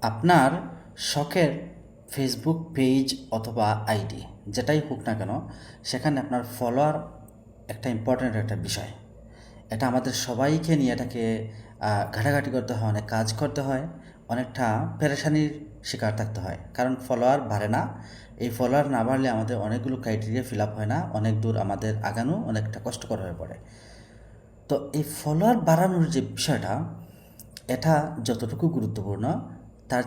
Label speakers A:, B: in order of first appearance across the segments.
A: আপনার শখের Facebook page অথবা আইডি যেটাই হোক না কেন, সেখানে আপনার ফলোয়ার একটা ইম্পর্ট্যান্ট একটা বিষয়। এটা আমাদের সবাইকে নিয়ে এটাকে ঘাটাঘাটি করতে হয়, অনেক কাজ করতে হয়, অনেকটা পেরেশানির শিকার থাকতে হয়। কারণ ফলোয়ার বাড়ে না। এই ফলোয়ার না বাড়লে আমাদের অনেকগুলো ক্রাইটেরিয়া ফিল আপ হয় না, অনেক দূর আমাদের আগানো অনেকটা কষ্টকর হয়ে পড়ে। তো এই ফলোয়ার বাড়ানোর যে বিষয়টা, এটা যতটুকু গুরুত্বপূর্ণ তার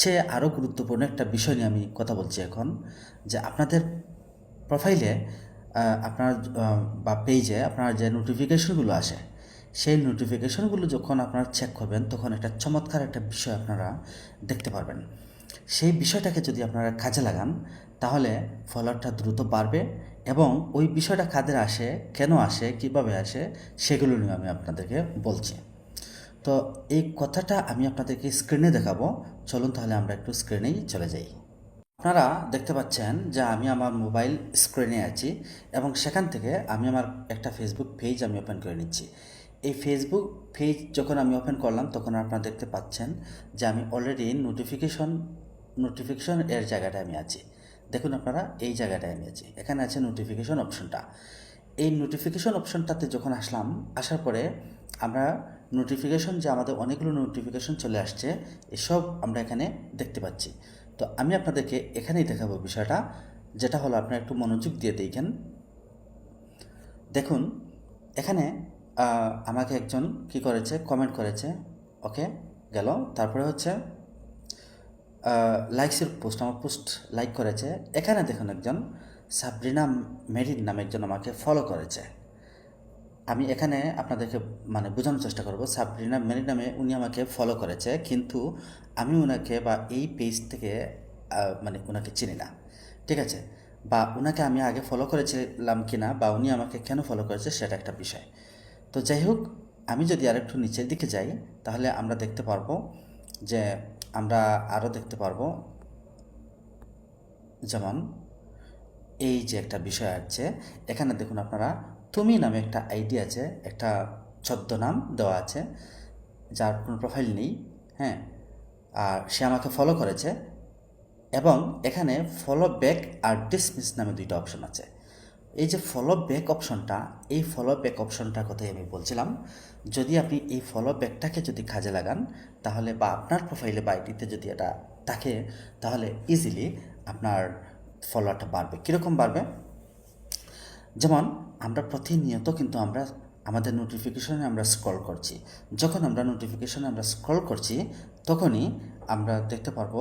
A: চেয়ে আরও গুরুত্বপূর্ণ একটা বিষয় নিয়ে আমি কথা বলছি এখন, যে আপনাদের প্রোফাইলে আপনার বা পেজে আপনার যে নোটিফিকেশনগুলো আসে, সেই নোটিফিকেশনগুলো যখন আপনারা চেক করবেন, তখন একটা চমৎকার একটা বিষয় আপনারা দেখতে পারবেন। সেই বিষয়টাকে যদি আপনারা কাজে লাগান, তাহলে ফলোয়ারটা দ্রুত বাড়বে এবং ওই বিষয়টা কাদের আসে, কেন আসে, কীভাবে আসে, সেগুলো নিয়ে আমি আপনাদেরকে বলছি। তো এই কথাটা আমি আপনাদেরকে স্ক্রিনে দেখাবো। চলুন তাহলে আমরা একটু স্ক্রিনেই চলে যাই। আপনারা দেখতে পাচ্ছেন যে আমি আমার মোবাইল স্ক্রিনে আছি এবং সেখান থেকে আমি আমার একটা ফেসবুক পেজ আমি ওপেন করে নিচ্ছি। এই ফেসবুক পেজ যখন আমি ওপেন করলাম, তখন আপনারা দেখতে পাচ্ছেন যে আমি অলরেডি নোটিফিকেশন নোটিফিকেশন এর জায়গাটায় আমি আছি। দেখুন আপনারা, এই জায়গাটায় আমি আছি। এখানে আছে নোটিফিকেশন অপশনটা এই নোটিফিকেশন অপশনটাতে যখন আসলাম, আসার পরে আমরা নোটিফিকেশন যে আমাদের অনেকগুলো নোটিফিকেশন চলে আসছে, এসব আমরা এখানে দেখতে পাচ্ছি। তো আমি আপনাদেরকে এখানেই দেখাবো বিষয়টা, যেটা হলো আপনারা একটু মনোযোগ দিয়ে দেখেন। দেখুন, এখানে আমাকে একজন কি করেছে কমেন্ট করেছে ওকে গেল। তারপরে হচ্ছে লাইকসের পোস্ট আমার পোস্ট লাইক করেছে। এখানে দেখুন একজন, সাবরিনা মেরিন নামে একজন আমাকে ফলো করেছে। আমি এখানে আপনাদেরকে মানে বোঝানোর চেষ্টা করব। সাবরিনা মেরিন নামে উনি আমাকে ফলো করেছে, কিন্তু আমি ওনাকে বা এই পেজ থেকে মানে ওনাকে চিনি না। ঠিক আছে? বা ওনাকে আমি আগে ফলো করেছিলাম কি না বা উনি আমাকে কেন ফলো করেছে সেটা একটা বিষয়। তো যাই হোক, আমি যদি আরেকটু নিচের দিকে যাই, তাহলে আমরা দেখতে পারব যে আমরা আরও দেখতে পারব, যেমন এই যে একটা বিষয় আছে, এখানে দেখুন আপনারা তুমি নামে একটা আইডি আছে, একটা ছদ্মনাম দেওয়া আছে, যার কোনো প্রোফাইল নেই হ্যাঁ আর সে আমাকে ফলো করেছে এবং এখানে ফলো ব্যাক আর ডিসমিস নামে দুইটা অপশন আছে। এই যে ফলো ব্যাক অপশনটা এই ফলো ব্যাক অপশনটার কথাই আমি বলছিলাম, যদি আপনি এই ফলো ব্যাকটাকে যদি কাজে লাগান, তাহলে বা আপনার প্রোফাইলে বা আইডিতে যদি এটা থাকে, তাহলে ইজিলি আপনার ফলোয়ারটা বাড়বে। কীরকম বাড়বে? যেমন, আমরা প্রতিনিয়ত কিন্তু আমরা আমাদের নোটিফিকেশনে আমরা স্ক্রল করছি। যখন আমরা নোটিফিকেশনে আমরা স্ক্রল করছি, তখনই আমরা দেখতে পারব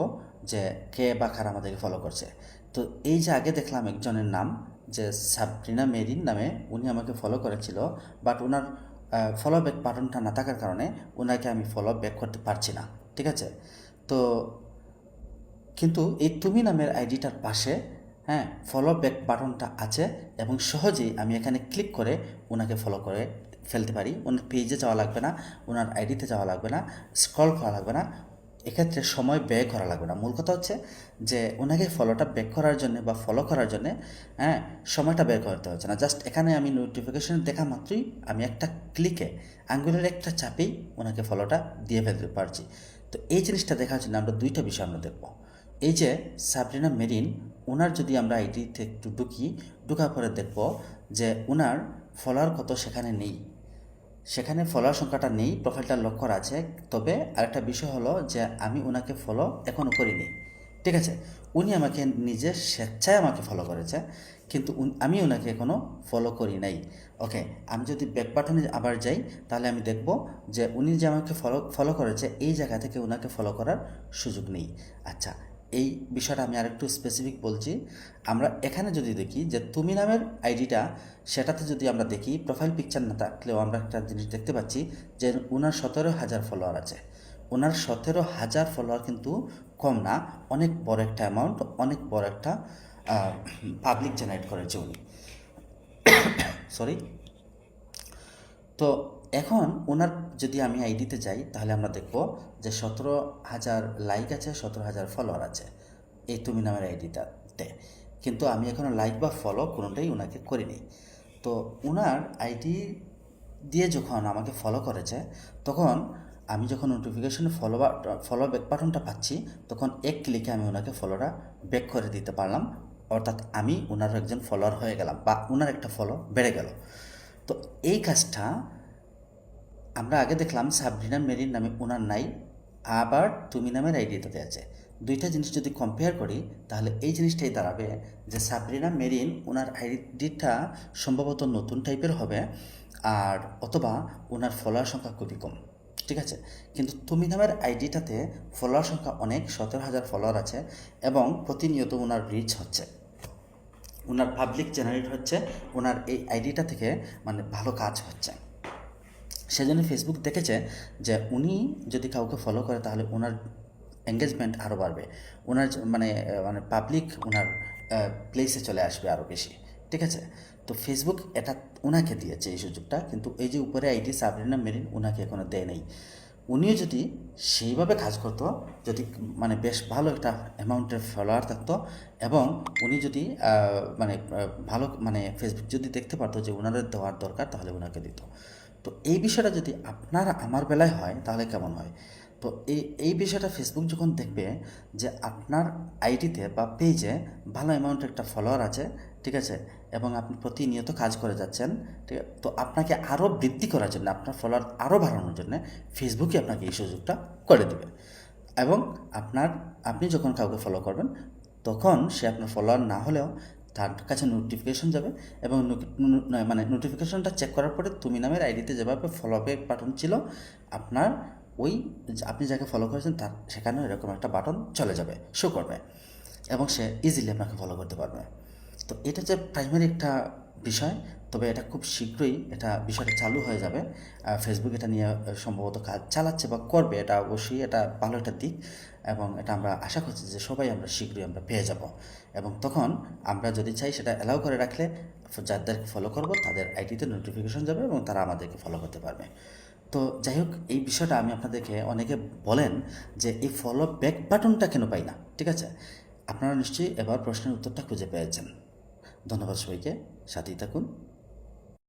A: যে কে বা কারা আমাদেরকে ফলো করছে। তো এই যে আগে দেখলাম একজনের নাম, যে সাবরিনা মেরিন নামে উনি আমাকে ফলো করেছিল বাট ওনার ফলো ব্যাক বাটনটা না থাকার কারণে ওনাকে আমি ফলো ব্যাক করতে পারছি না, ঠিক আছে? তো কিন্তু এই তুমি নামের আইডিটার পাশে হ্যাঁ ফলো ব্যাক বাটনটা আছে এবং সহজেই আমি এখানে ক্লিক করে ওনাকে ফলো করে ফেলতে পারি। ওনার পেজে যাওয়া লাগবে না, ওনার আইডিতে যাওয়া লাগবে না স্ক্রল করা লাগবে না, এক্ষেত্রে সময় ব্যয় করা লাগবে না। মূল কথা হচ্ছে যে ওনাকে ফলোটা ব্যাক করার জন্য বা ফলো করার জন্য হ্যাঁ সময়টা ব্যয় করতে হচ্ছে না। জাস্ট এখানে আমি নোটিফিকেশন দেখা মাত্রই আমি একটা ক্লিকে আঙ্গুলের একটা চাপেই ওনাকে ফলোটা দিয়ে ফেলতে পারছি। তো এই জিনিসটা দেখার জন্য আমরা দুইটা বিষয় আমরা দেখব। এই যে সাবরিনা মেরিন ওনার যদি আমরা আইডিতে একটু ঢুকি, ঢুকার পরে দেখব যে ওনার ফলোয়ার কত সেখানে নেই। সেখানে ফলোয়ার সংখ্যাটা নেই প্রোফাইলটা লক্ষ্য আছে। তবে আরেকটা বিষয় হলো যে আমি ওনাকে ফলো এখনও করিনি। ঠিক আছে? উনি আমাকে নিজে স্বেচ্ছায় আমাকে ফলো করেছে, কিন্তু আমি ওনাকে এখনও ফলো করি নাই। ওকে আমি যদি ব্যাক বাটনে আবার যাই, তাহলে আমি দেখব যে উনি যে আমাকে ফলো ফলো করেছে, এই জায়গা থেকে ওনাকে ফলো করার সুযোগ নেই। আচ্ছা এই বিষয়টা আমি আরেকটু স্পেসিফিক বলছি। আমরা এখানে যদি দেখি যে তুমি নামের আইডিটা, সেটাতে যদি আমরা দেখি প্রোফাইল পিকচার না থাকলেও আমরা একটা জিনিস দেখতে পাচ্ছি যে ওনার সতেরো হাজার ফলোয়ার আছে। ওনার সতেরো হাজার ফলোয়ার কিন্তু কম না, অনেক বড় একটা অ্যামাউন্ট অনেক বড় একটা পাবলিক জেনারেট করেছে উনি। সরি তো এখন ওনার যদি আমি আইডিতে যাই, তাহলে আমরা দেখব যে সতেরো হাজার লাইক আছে, সতেরো হাজার ফলোয়ার আছে। এই তুমি নামের আইডিটাতে কিন্তু আমি এখনও লাইক বা ফলো কোনোটাই ওনাকে করিনি। তো ওনার আইডি দিয়ে যখন আমাকে ফলো করেছে, তখন আমি যখন নোটিফিকেশনে ফলো ফলো ব্যাক বাটনটা পাচ্ছি, তখন এক ক্লিকে আমি ওনাকে ফলোটা ব্যাক করে দিতে পারলাম। অর্থাৎ আমি ওনার একজন ফলোয়ার হয়ে গেলাম বা ওনার একটা ফলো বেড়ে গেল। তো এই কাজটা আমরা আগে দেখলাম সাবরিনা মেরিন নামে ওনার নাই, আবার তুমি নামের আইডিটাতে আছে। দুইটা জিনিস যদি কম্পেয়ার করি, তাহলে এই জিনিসটাই দাঁড়াবে যে সাবরিনা মেরিন ওনার আইডিটা সম্ভবত নতুন টাইপের হবে, আর অথবা ওনার ফলোয়ার সংখ্যা খুবই কম, ঠিক আছে? কিন্তু তুমি নামের আইডিটাতে ফলোয়ার সংখ্যা অনেক, সতেরো হাজার ফলোয়ার আছে, এবং প্রতিনিয়ত ওনার রিচ হচ্ছে। ওনার পাবলিক জেনারেট হচ্ছে ওনার এই আইডিটা থেকে মানে ভালো কাজ হচ্ছে। সেজন্য ফেসবুক দেখেছে যে উনি যদি কাউকে ফলো করে তাহলে ওনার এঙ্গেজমেন্ট আরও বাড়বে। ওনার মানে মানে পাবলিক ওনার প্লেসে চলে আসবে আরও বেশি। ঠিক আছে? তো ফেসবুক এটা ওনাকে দিয়েছে এই সুযোগটা, কিন্তু এই যে উপরে আইডি সাবরিনা মেরিন ওনাকে এখনও দেয় নাই। উনিও যদি সেইভাবে কাজ করতো, যদি মানে বেশ ভালো একটা অ্যামাউন্টের ফলোয়ার থাকতো এবং উনি যদি মানে ভালো মানে ফেসবুক যদি দেখতে পারতো যে ওনাদের দেওয়ার দরকার তাহলে ওনাকে দিত। তো এই বিষয়টা যদি আপনার আমার বেলায় হয়, তাহলে কেমন হয়? তো এই এই বিষয়টা ফেসবুক যখন দেখবে যে আপনার আইডিতে বা পেজে ভালো অ্যামাউন্টের একটা ফলোয়ার আছে, ঠিক আছে? এবং আপনি প্রতিনিয়ত কাজ করে যাচ্ছেন, ঠিক আছে? তো আপনাকে আরও বৃদ্ধি করার জন্য, আপনার ফলোয়ার আরও বাড়ানোর জন্য ফেসবুকই আপনাকে এই সুযোগটা করে দেবে। এবং আপনার, আপনি যখন কাউকে ফলো করবেন, তখন সে আপনার ফলোয়ার না হলেও তার কাছে নোটিফিকেশন যাবে এবং মানে নোটিফিকেশনটা চেক করার পরে তুমি নামের আইডিতে যেভাবে ফলো ব্যাক বাটন ছিল, আপনার ওই আপনি যাকে ফলো করেছেন তার সেখানেও এরকম একটা বাটন চলে যাবে শো করবে এবং সে ইজিলি আপনাকে ফলো করতে পারবে। তো এটা যে প্রাইমারি একটা বিষয়, তবে এটা খুব শীঘ্রই এটা বিষয়টা চালু হয়ে যাবে। ফেসবুক এটা নিয়ে সম্ভবত কাজ চালাচ্ছে বা করবে, এটা অবশ্যই এটা ভালো একটা দিক এবং এটা আমরা আশা করছি যে সবাই আমরা শীঘ্রই আমরা পেয়ে যাব। এবং তখন আমরা যদি চাই সেটা অ্যালাউ করে রাখলে যাদেরকে ফলো করব তাদের আইডিতে নোটিফিকেশন যাবে এবং তারা আমাদেরকে ফলো করতে পারবে। তো যাই হোক, এই বিষয়টা আমি আপনাদেরকে অনেকে বলেন যে এই ফলো ব্যাক বাটনটা কেন পাই না, ঠিক আছে? আপনারা নিশ্চয়ই এবার প্রশ্নের উত্তরটা খুঁজে পেয়েছেন। ধন্যবাদ সবাইকে, সাথেই থাকুন।